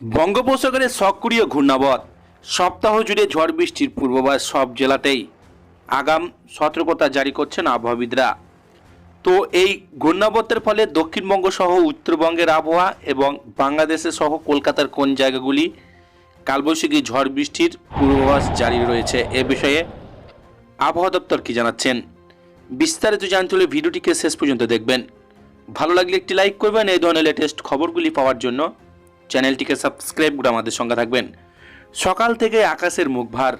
বঙ্গোপসাগরে সক্রিয় ঘূর্ণাবধ সপ্তাহ জুড়ে ঝড় বৃষ্টির পূর্বাভাস সব জেলাতেই। আগাম সতর্কতা জারি করছেন আবহাওয়াবিদরা। তো এই ঘূর্ণাবর্তের ফলে দক্ষিণবঙ্গ সহ উত্তরবঙ্গের আবহাওয়া এবং বাংলাদেশে সহ কলকাতার কোন জায়গাগুলি কালবৈশাখী ঝড় বৃষ্টির পূর্বাভাস জারি রয়েছে এ বিষয়ে আবহাওয়া দপ্তর কি জানাচ্ছেন? বিস্তারিত জানতে হলে ভিডিওটিকে শেষ পর্যন্ত দেখবেন। ভালো লাগলে একটি লাইক করবেন, এই ধরনের লেটেস্ট খবরগুলি পাওয়ার জন্য। চ্যানেলটিকে সাবস্ক্রাইব করে আমাদের সঙ্গে থাকবেন। সকাল থেকে আকাশের মুখ ভার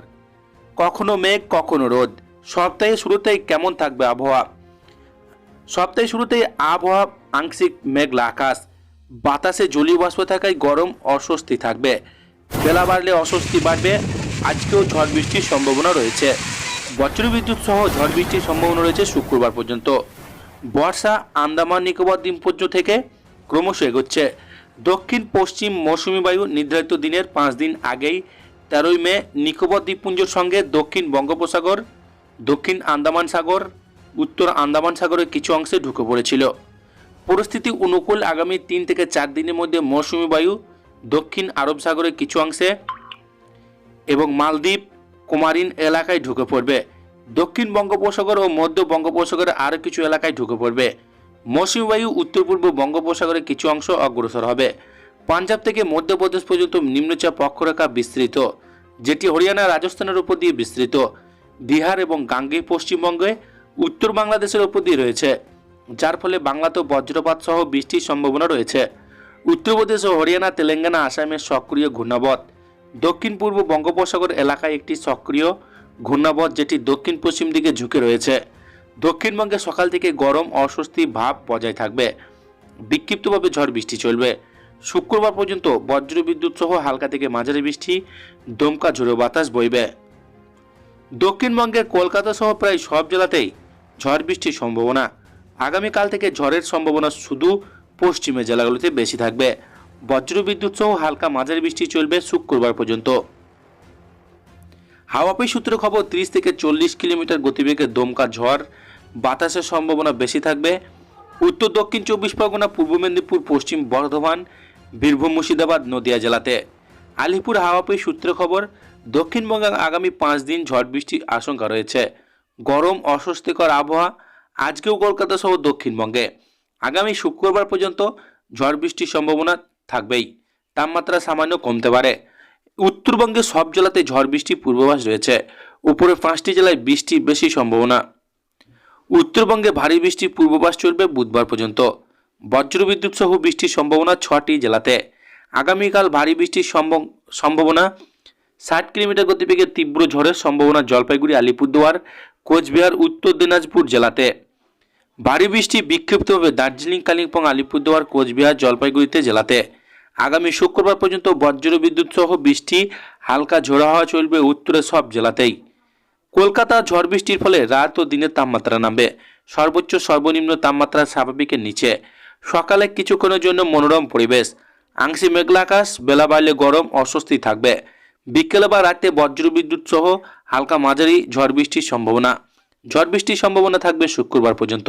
কখনো মেঘ, কখনো রোদ সপ্তাহে শুরুতেই কেমন থাকবে আবহাওয়া? সপ্তাহে শুরুতেই আবহাওয়া, আংশিক মেঘলা আকাশ, বাতাসে জলীয় বাষ্প থাকায় গরম, অস্বস্তি থাকবে। বেলা বাড়লে অস্বস্তি বাড়বে, আজকেও ঝড় বৃষ্টির সম্ভাবনা রয়েছে। বজ্রবিদ্যুৎ সহ ঝড় বৃষ্টির সম্ভাবনা রয়েছে শুক্রবার পর্যন্ত। বর্ষা, আন্দামান, নিকোবর দ্বীপপুঞ্জ থেকে ক্রমশ এগোচ্ছে। দক্ষিণ পশ্চিম মৌসুমী বায়ু নির্ধারিত দিনের পাঁচ দিন আগেই তেরোই মে নিকোবর দ্বীপপুঞ্জের সঙ্গে দক্ষিণ বঙ্গোপসাগর, দক্ষিণ আন্দামান সাগর, উত্তর আন্দামান সাগরের কিছু অংশে ঢুকে পড়েছিল। পরিস্থিতি অনুকূল আগামী তিন থেকে চার দিনের মধ্যে মৌসুমী বায়ু দক্ষিণ আরব সাগরের কিছু অংশে এবং মালদ্বীপ, কুমারিন এলাকায় ঢুকে পড়বে। দক্ষিণ বঙ্গোপসাগর ও মধ্য বঙ্গোপসাগরের আরও কিছু এলাকায় ঢুকে পড়বে। মৌসুমী বায়ু উত্তর পূর্ব বঙ্গোপসাগরের কিছু অংশ অগ্রসর হবে। পাঞ্জাব থেকে মধ্যপ্রদেশ পর্যন্ত নিম্নচাপ অক্ষরেখা বিস্তৃত, যেটি হরিয়ানা রাজস্থানের উপর দিয়ে বিস্তৃত। বিহার এবং গাঙ্গেয় পশ্চিমবঙ্গে উত্তর বাংলাদেশের উপর দিয়ে রয়েছে, যার ফলে বাংলাতেও বজ্রপাত সহ বৃষ্টির সম্ভাবনা রয়েছে। উত্তরপ্রদেশ ও হরিয়ানা, তেলেঙ্গানা, আসামের সক্রিয় ঘূর্ণাবধ দক্ষিণ পূর্ব বঙ্গোপসাগর এলাকায় একটি সক্রিয় ঘূর্ণাবধ যেটি দক্ষিণ পশ্চিম দিকে ঝুঁকে রয়েছে। দক্ষিণবঙ্গে সকাল থেকে গরম অস্বস্তি ভাব বজায় থাকবে। বিক্ষিপ্তভাবে ঝড় বৃষ্টি চলবে। শুক্রবার পর্যন্ত বজ্রবিদ্যুৎ সহ হালকা থেকে মাঝারি বৃষ্টি, দমকা ঝোড়ো বাতাস বইবে। দক্ষিণবঙ্গের কলকাতা সহ প্রায় সব জেলাতেই ঝড় বৃষ্টির সম্ভাবনা। আগামীকাল থেকে ঝড়ের সম্ভাবনা শুধু পশ্চিমের জেলাগুলিতে বেশি থাকবে। বজ্রবিদ্যুৎ সহ হালকা মাঝারি বৃষ্টি চলবে শুক্রবার পর্যন্ত। হাওয়াপি সূত্রে খবর, তিরিশ থেকে চল্লিশ কিলোমিটার গতিবেগে দমকা ঝড়। বাতাসের সম্ভাবনা বেশি থাকবে। উত্তর, দক্ষিণ চব্বিশ পরগনা, পূর্ব মেদিনীপুর, পশ্চিম বর্ধমান, বীরভূম, মুর্শিদাবাদ, নদিয়া জেলাতে। আলিপুর হাওয়াপি সূত্রে খবর, দক্ষিণবঙ্গে আগামী পাঁচ দিন ঝড় বৃষ্টির আশঙ্কা রয়েছে। গরম, অস্বস্তিকর আবহাওয়া, আজকেও কলকাতা সহ দক্ষিণবঙ্গে। আগামী শুক্রবার পর্যন্ত ঝড় বৃষ্টির সম্ভাবনা থাকবেই। তাপমাত্রা সামান্য কমতে পারে। উত্তরবঙ্গে সব জেলাতে ঝড় বৃষ্টির পূর্বাভাস রয়েছে। উপরে পাঁচটি জেলায় বৃষ্টির বেশি সম্ভাবনা। উত্তরবঙ্গে ভারী বৃষ্টির পূর্বাভাস চলবে বুধবার পর্যন্ত। বজ্রবিদ্যুৎ সহ বৃষ্টির সম্ভাবনা ছটি জেলাতে। আগামীকাল ভারী বৃষ্টির সম্ভ- সম্ভাবনা ষাট কিলোমিটার গতিবেগে তীব্র ঝড়ের সম্ভাবনা জলপাইগুড়ি, আলিপুরদুয়ার, কোচবিহার, উত্তর দিনাজপুর জেলাতে। ভারী বৃষ্টি বিক্ষিপ্তভাবে দার্জিলিং, কালিম্পং, আলিপুরদুয়ার, কোচবিহার, জলপাইগুড়িতে জেলাতে। আগামী শুক্রবার পর্যন্ত বজ্র বিদ্যুৎ সহ বৃষ্টি, হালকা ঝোড়ো হাওয়া চলবে উত্তরের সব জেলাতেই। কলকাতা ঝড় বৃষ্টির ফলে রাত ও দিনের তাপমাত্রা নামবে। সর্বোচ্চ সর্বনিম্ন তাপমাত্রা স্বাভাবিকের নিচে। সকালে কিছুক্ষণের জন্য মনোরম পরিবেশ। আংশিক মেঘলা আকাশ, বেলা বাড়লে গরম, অস্বস্তি থাকবে। বিকেলে বা রাতে বজ্রবিদ্যুৎ সহ হালকা মাঝারি ঝড় বৃষ্টির সম্ভাবনা। ঝড় বৃষ্টির সম্ভাবনা থাকবে শুক্রবার পর্যন্ত।